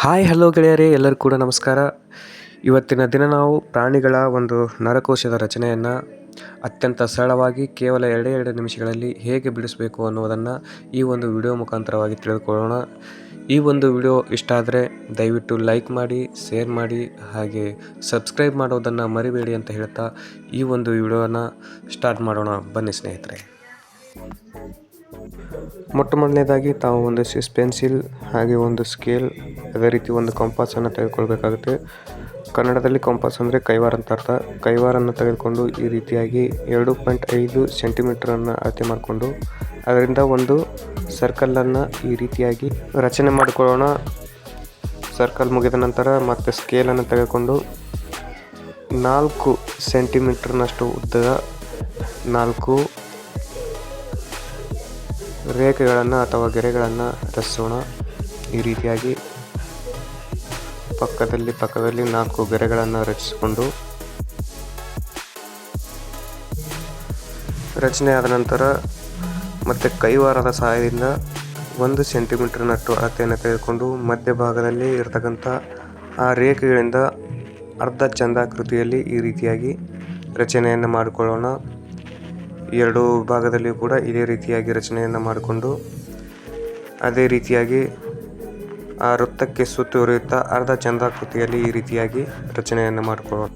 Hi, hello ಗೆಳೆಯರೇ, ಎಲ್ಲರೂ ಕೂಡ ನಮಸ್ಕಾರ. ಇವತ್ತಿನ ದಿನ ನಾವು ಪ್ರಾಣಿಗಳ ಒಂದು ನರಕೋಶದ ರಚನೆಯನ್ನು ಅತ್ಯಂತ ಸರಳವಾಗಿ ಕೇವಲ ಎರಡೇ ಎರಡು ನಿಮಿಷಗಳಲ್ಲಿ ಹೇಗೆ ಬಿಡಿಸಬೇಕು ಅನ್ನೋದನ್ನು ಈ ಒಂದು ವಿಡಿಯೋ ಮುಖಾಂತರವಾಗಿ ತಿಳಿದುಕೊಳ್ಳೋಣ. ಈ ಒಂದು ವಿಡಿಯೋ ಇಷ್ಟ ಆದರೆ ದಯವಿಟ್ಟು ಲೈಕ್ ಮಾಡಿ, ಶೇರ್ ಮಾಡಿ, ಹಾಗೆ ಸಬ್ಸ್ಕ್ರೈಬ್ ಮಾಡೋದನ್ನು ಮರಿಬೇಡಿ ಅಂತ ಹೇಳ್ತಾ ಈ ಒಂದು ವಿಡಿಯೋನ ಸ್ಟಾರ್ಟ್ ಮಾಡೋಣ. ಬನ್ನಿ ಸ್ನೇಹಿತರೆ. ಮೊಟ್ಟ ಮೊದಲನೇದಾಗಿ ತಾವು ಒಂದು ಸಿಸ್ ಪೆನ್ಸಿಲ್ ಹಾಗೆ ಒಂದು ಸ್ಕೇಲ್, ಅದೇ ರೀತಿ ಒಂದು ಕಂಪಾಸನ್ನು ತೆಗೆದುಕೊಳ್ಬೇಕಾಗುತ್ತೆ. ಕನ್ನಡದಲ್ಲಿ ಕಂಪಾಸ್ ಅಂದರೆ ಕೈವಾರ ಅಂತ ಅರ್ಥ. ಕೈವಾರನ್ನು ತೆಗೆದುಕೊಂಡು ಈ ರೀತಿಯಾಗಿ ಎರಡು ಪಾಯಿಂಟ್ ಐದು ಸೆಂಟಿಮೀಟ್ರನ್ನು ಅಳತೆ ಮಾಡಿಕೊಂಡು, ಅದರಿಂದ ಒಂದು ಸರ್ಕಲನ್ನು ಈ ರೀತಿಯಾಗಿ ರಚನೆ ಮಾಡಿಕೊಳ್ಳೋಣ. ಸರ್ಕಲ್ ಮುಗಿದ ನಂತರ ಮತ್ತೆ ಸ್ಕೇಲನ್ನು ತೆಗೆದುಕೊಂಡು ನಾಲ್ಕು ಸೆಂಟಿಮೀಟ್ರ್ನಷ್ಟು ಉದ್ದದ ನಾಲ್ಕು ರೇಖೆಗಳನ್ನು ಅಥವಾ ಗೆರೆಗಳನ್ನು ರಚಿಸೋಣ. ಈ ರೀತಿಯಾಗಿ ಪಕ್ಕದಲ್ಲಿ ಪಕ್ಕದಲ್ಲಿ ನಾಲ್ಕು ಗೆರೆಗಳನ್ನು ರಚಿಸಿಕೊಂಡು ರಚನೆ ಆದ ನಂತರ ಮತ್ತೆ ಕೈವಾರದ ಸಹಾಯದಿಂದ ಒಂದು ಸೆಂಟಿಮೀಟರ್ನಷ್ಟು ಅಳತೆಯನ್ನು ತೆಗೆದುಕೊಂಡು ಮಧ್ಯಭಾಗದಲ್ಲಿ ಇರತಕ್ಕಂಥ ಆ ರೇಖೆಗಳಿಂದ ಅರ್ಧ ಚಂದಾಕೃತಿಯಲ್ಲಿ ಈ ರೀತಿಯಾಗಿ ರಚನೆಯನ್ನು ಮಾಡಿಕೊಳ್ಳೋಣ. ಎರಡು ಭಾಗದಲ್ಲಿಯೂ ಕೂಡ ಇದೇ ರೀತಿಯಾಗಿ ರಚನೆಯನ್ನು ಮಾಡಿಕೊಂಡು ಅದೇ ರೀತಿಯಾಗಿ ಆ ವೃತ್ತಕ್ಕೆ ಸುತ್ತುವರಿಯುತ್ತಾ ಅರ್ಧ ಚಂದ್ರಾಕೃತಿಯಲ್ಲಿ ಈ ರೀತಿಯಾಗಿ ರಚನೆಯನ್ನು ಮಾಡಿಕೊಳ್ಳೋಣ.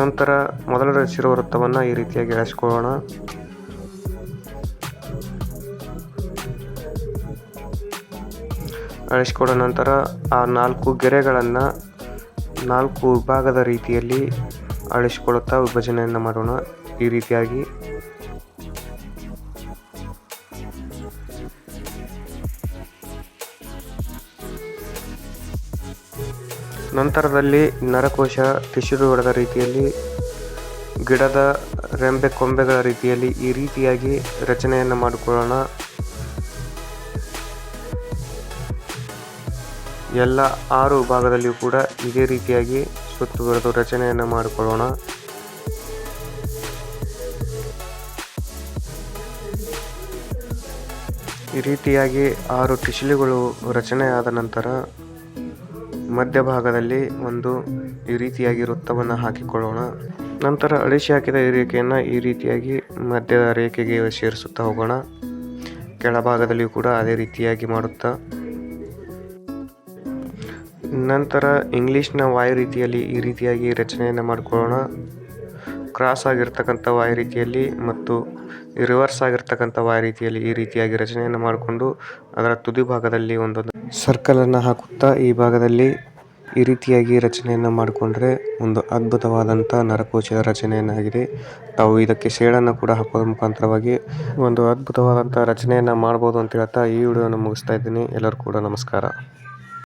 ನಂತರ ಮೊದಲು ರಚಿಸಿರುವ ವೃತ್ತವನ್ನು ಈ ರೀತಿಯಾಗಿ ಎಳೆಸ್ಕೊಳ್ಳೋಣ. ಅಳಿಸ್ಕೊಂಡ ನಂತರ ಆ ನಾಲ್ಕು ಗೆರೆಗಳನ್ನು ನಾಲ್ಕು ವಿಭಾಗದ ರೀತಿಯಲ್ಲಿ ಅಳಿಸ್ಕೊಳ್ಳುತ್ತಾ ವಿಭಜನೆಯನ್ನು ಮಾಡೋಣ. ಈ ರೀತಿಯಾಗಿ ನಂತರದಲ್ಲಿ ನರಕೋಶ ಟಿಶ್ಯೂ ಹೊಡೆದ ರೀತಿಯಲ್ಲಿ, ಗಿಡದ ರೆಂಬೆ ಕೊಂಬೆಗಳ ರೀತಿಯಲ್ಲಿ ಈ ರೀತಿಯಾಗಿ ರಚನೆಯನ್ನು ಮಾಡಿಕೊಳ್ಳೋಣ. ಎಲ್ಲ ಆರು ಭಾಗದಲ್ಲಿಯೂ ಕೂಡ ಇದೇ ರೀತಿಯಾಗಿ ಸುತ್ತುವರೆದು ರಚನೆಯನ್ನು ಮಾಡಿಕೊಳ್ಳೋಣ. ಈ ರೀತಿಯಾಗಿ ಆರು ಟಿಶ್ಲಿಗಳು ರಚನೆಯಾದ ನಂತರ ಮಧ್ಯಭಾಗದಲ್ಲಿ ಒಂದು ಈ ರೀತಿಯಾಗಿ ವೃತ್ತವನ್ನು ಹಾಕಿಕೊಳ್ಳೋಣ. ನಂತರ ಅಳಿಸಿ ಹಾಕಿದ ಈ ರೇಖೆಯನ್ನು ಈ ರೀತಿಯಾಗಿ ಮಧ್ಯದ ರೇಖೆಗೆ ಸೇರಿಸುತ್ತಾ ಹೋಗೋಣ. ಕೆಳಭಾಗದಲ್ಲಿಯೂ ಕೂಡ ಅದೇ ರೀತಿಯಾಗಿ ಮಾಡುತ್ತಾ. ನಂತರ ಇಂಗ್ಲೀಷ್ನ ವಾಯು ರೀತಿಯಲ್ಲಿ ಈ ರೀತಿಯಾಗಿ ರಚನೆಯನ್ನು ಮಾಡಿಕೊಳ್ಳೋಣ. ಕ್ರಾಸ್ ಆಗಿರ್ತಕ್ಕಂಥ ವಾಯು ರೀತಿಯಲ್ಲಿ ಮತ್ತು ರಿವರ್ಸ್ ಆಗಿರ್ತಕ್ಕಂಥ ವಾಯು ರೀತಿಯಲ್ಲಿ ಈ ರೀತಿಯಾಗಿ ರಚನೆಯನ್ನು ಮಾಡಿಕೊಂಡು ಅದರ ತುದಿ ಭಾಗದಲ್ಲಿ ಒಂದೊಂದು ಸರ್ಕಲನ್ನು ಹಾಕುತ್ತಾ ಈ ಭಾಗದಲ್ಲಿ ಈ ರೀತಿಯಾಗಿ ರಚನೆಯನ್ನು ಮಾಡಿಕೊಂಡ್ರೆ ಒಂದು ಅದ್ಭುತವಾದಂಥ ನರಕೋಶದ ರಚನೆಯನ್ನಾಗಿದೆ. ತಾವು ಇದಕ್ಕೆ ಶೇಡನ್ನು ಕೂಡ ಹಾಕೋದ್ರ ಮುಖಾಂತರವಾಗಿ ಒಂದು ಅದ್ಭುತವಾದಂಥ ರಚನೆಯನ್ನು ಮಾಡ್ಬೋದು ಅಂತ ಹೇಳ್ತಾ ಈ ವಿಡಿಯೋನ ಮುಗಿಸ್ತಾ ಇದ್ದೀನಿ. ಎಲ್ಲರೂ ಕೂಡ ನಮಸ್ಕಾರ.